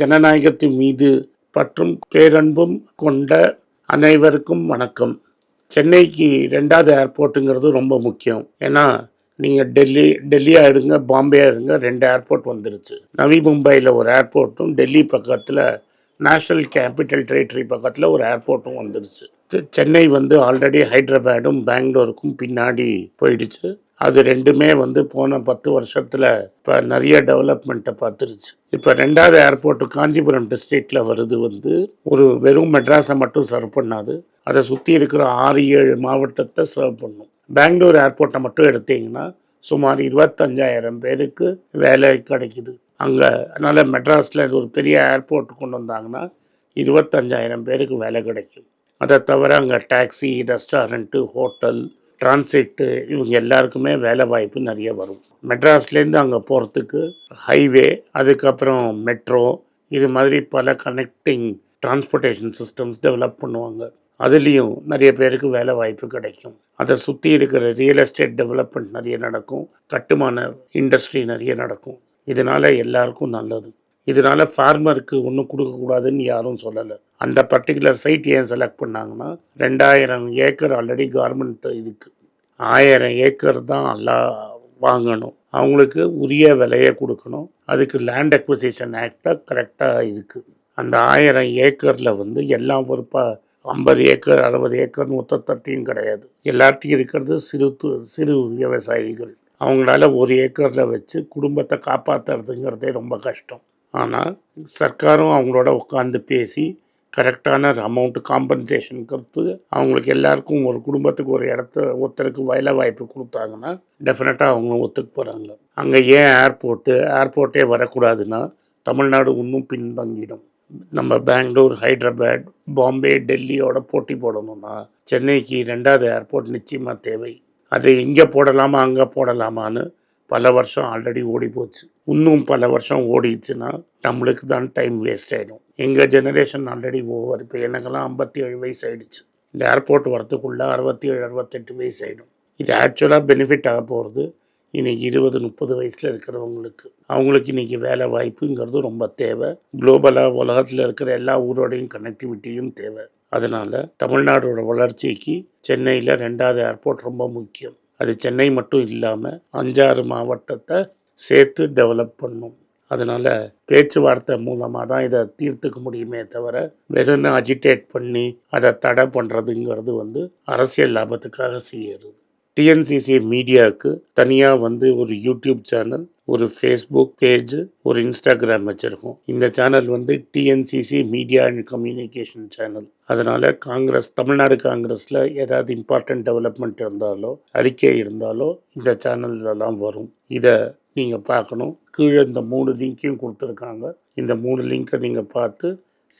ஜனநாயகத்தின் மீது பற்றும் பேரன்பும் கொண்ட அனைவருக்கும் வணக்கம். சென்னைக்கு ரெண்டாவது ஏர்போர்ட்டுங்கிறது ரொம்ப முக்கியம். ஏன்னா நீங்கள் டெல்லி டெல்லியாக இருங்க பாம்பே இருங்க ரெண்டு ஏர்போர்ட் வந்துருச்சு. நவி மும்பையில் ஒரு ஏர்போர்ட்டும் டெல்லி பக்கத்தில் நேஷ்னல் கேபிட்டல் டெரிட்டரி பக்கத்தில் ஒரு ஏர்போர்ட்டும் வந்துருச்சு. சென்னை வந்து ஆல்ரெடி ஹைதராபாடும் பெங்களூருக்கும் பின்னாடி போயிடுச்சு. அது ரெண்டுமே வந்து போன பத்து வருஷத்தில் இப்போ நிறைய டெவலப்மெண்ட்டை பார்த்துருச்சு. இப்போ ரெண்டாவது ஏர்போர்ட் காஞ்சிபுரம் டிஸ்ட்ரிக்டில் வருது வந்து ஒரு வெறும் மெட்ராஸை மட்டும் சர்வ் பண்ணாது. அதை சுற்றி இருக்கிற ஆறு ஏழு மாவட்டத்தை சர்வ் பண்ணும். பெங்களூர் ஏர்போர்ட்டை மட்டும் எடுத்தீங்கன்னா சுமார் இருபத்தஞ்சாயிரம் பேருக்கு வேலை கிடைக்குது. அங்கே அதனால் மெட்ராஸில் இது ஒரு பெரிய ஏர்போர்ட் கொண்டு வந்தாங்கன்னா இருபத்தஞ்சாயிரம் பேருக்கு வேலை கிடைக்கும். அதை தவிர அங்கே டாக்ஸி ரெஸ்டாரண்ட்டு ஹோட்டல் டிரான்சிட்டு இவங்க எல்லாருக்குமே வேலை வாய்ப்பு நிறைய வரும். மெட்ராஸ்லேருந்து அங்கே போகிறதுக்கு ஹைவே அதுக்கப்புறம் மெட்ரோ இது மாதிரி பல கனெக்டிங் டிரான்ஸ்போர்ட்டேஷன் சிஸ்டம்ஸ் டெவலப் பண்ணுவாங்க. அதுலேயும் நிறைய பேருக்கு வேலை வாய்ப்பு கிடைக்கும். அதை சுற்றி இருக்கிற ரியல் எஸ்டேட் டெவலப்மெண்ட் நிறைய நடக்கும். கட்டுமான இண்டஸ்ட்ரி நிறைய நடக்கும். இதனால் எல்லாருக்கும் நல்லது. இதனால் ஃபார்மருக்கு ஒன்றும் கொடுக்கக்கூடாதுன்னு யாரும் சொல்லலை. அந்த பர்டிகுலர் சைட் ஏன் செலக்ட் பண்ணாங்கன்னா ரெண்டாயிரம் ஏக்கர் ஆல்ரெடி கவர்மெண்ட் இருக்குது ஆயிரம் ஏக்கர் தான் எல்லாம் வாங்கணும். அவங்களுக்கு உரிய விலையை கொடுக்கணும். அதுக்கு லேண்ட் அக்விசிஷன் ஆக்டாக கரெக்டாக இருக்குது அந்த ஆயிரம் ஏக்கரில் வந்து எல்லாம் பொறுப்பாக ஐம்பது ஏக்கர் அறுபது ஏக்கர் மொத்தத்தையும் கிடையாது. எல்லாத்தையும் இருக்கிறது சிறு சிறு விவசாயிகள். அவங்களால ஒரு ஏக்கரில் வச்சு குடும்பத்தை காப்பாற்றுறதுங்கிறதே ரொம்ப கஷ்டம். ஆனால் சர்க்காரும் அவங்களோட உட்காந்து பேசி கரெக்டான அமௌண்ட் காம்பன்சேஷன் கொடுத்து அவங்களுக்கு எல்லாருக்கும் ஒரு குடும்பத்துக்கு ஒரு இடத்த ஒருத்தருக்கு வேலை வாய்ப்பு கொடுத்தாங்கன்னா டெஃபினட்டாக அவங்க ஒத்துக்கு போகிறாங்க அங்கே ஏன் ஏர்போர்ட்டு ஏர்போர்ட்டே வரக்கூடாதுன்னா தமிழ்நாடு இன்னும் பின்தங்கிடும். நம்ம பெங்களூர் ஹைதராபாத் பாம்பே டெல்லியோட போட்டி போடணும்னா சென்னைக்கு ரெண்டாவது ஏர்போர்ட் நிச்சயமாக தேவை. அது எங்கே போடலாமா அங்கே போடலாமான்னு பல வருஷம் ஆல்ரெடி ஓடி போச்சு இன்னும் பல வருஷம் ஓடிடுச்சுன்னா நம்மளுக்கு தான் டைம் வேஸ்ட் ஆகிடும் எங்கள் ஜெனரேஷன் ஆல்ரெடி ஓவர் இப்போ எனக்கெல்லாம் ஐம்பத்தி ஏழு வயசு ஆகிடுச்சு இந்த ஏர்போர்ட் வரத்துக்குள்ளே அறுபத்தி ஏழு அறுபத்தெட்டு வயசு ஆகிடும் இது ஆக்சுவலாக பெனிஃபிட் ஆக போகிறது இன்னைக்கு இருபது முப்பது வயசில் இருக்கிறவங்களுக்கு. அவங்களுக்கு இன்றைக்கி வேலை வாய்ப்புங்கிறது ரொம்ப தேவை. குளோபலாக உலகத்தில் இருக்கிற எல்லா ஊரோடையும் கனெக்டிவிட்டியும் தேவை. அதனால் தமிழ்நாடோட வளர்ச்சிக்கு சென்னையில் ரெண்டாவது ஏர்போர்ட் ரொம்ப முக்கியம். அது சென்னை மட்டும் இல்லாமல் அஞ்சாறு மாவட்டத்தை சேர்த்து டெவலப் பண்ணும். அதனால் பேச்சுவார்த்தை மூலமாக தான் இதை தீர்த்துக்க முடியுமே தவிர வெறும் அஜிடேட் பண்ணி அதை தடை பண்ணுறதுங்கிறது வந்து அரசியல் லாபத்துக்காக செய்யறது. டிஎன்சிசி மீடியாவுக்கு தனியாக வந்து ஒரு யூடியூப் சேனல் ஒரு ஃபேஸ்புக் பேஜ் ஒரு இன்ஸ்டாகிராம் வச்சுருக்கோம். இந்த சேனல் வந்து TNCC media and communication channel அதனால் காங்கிரஸ் தமிழ்நாடு காங்கிரஸில் ஏதாவது இம்பார்ட்டன்ட் டெவலப்மெண்ட் இருந்தாலோ அறிக்கை இருந்தாலோ இந்த சேனல்லலாம் வரும். இதை நீங்கள் பார்க்கணும். கீழே இந்த மூணு லிங்க்கையும் கொடுத்துருக்காங்க. இந்த மூணு லிங்க்கை நீங்கள் பார்த்து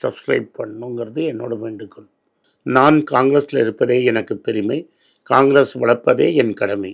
சப்ஸ்கிரைப் பண்ணணுங்கிறது என்னோட வேண்டுகோள். நான் காங்கிரஸில் இருப்பதே எனக்கு பெருமை. காங்கிரஸ் வளர்ப்பதே என் கடமை.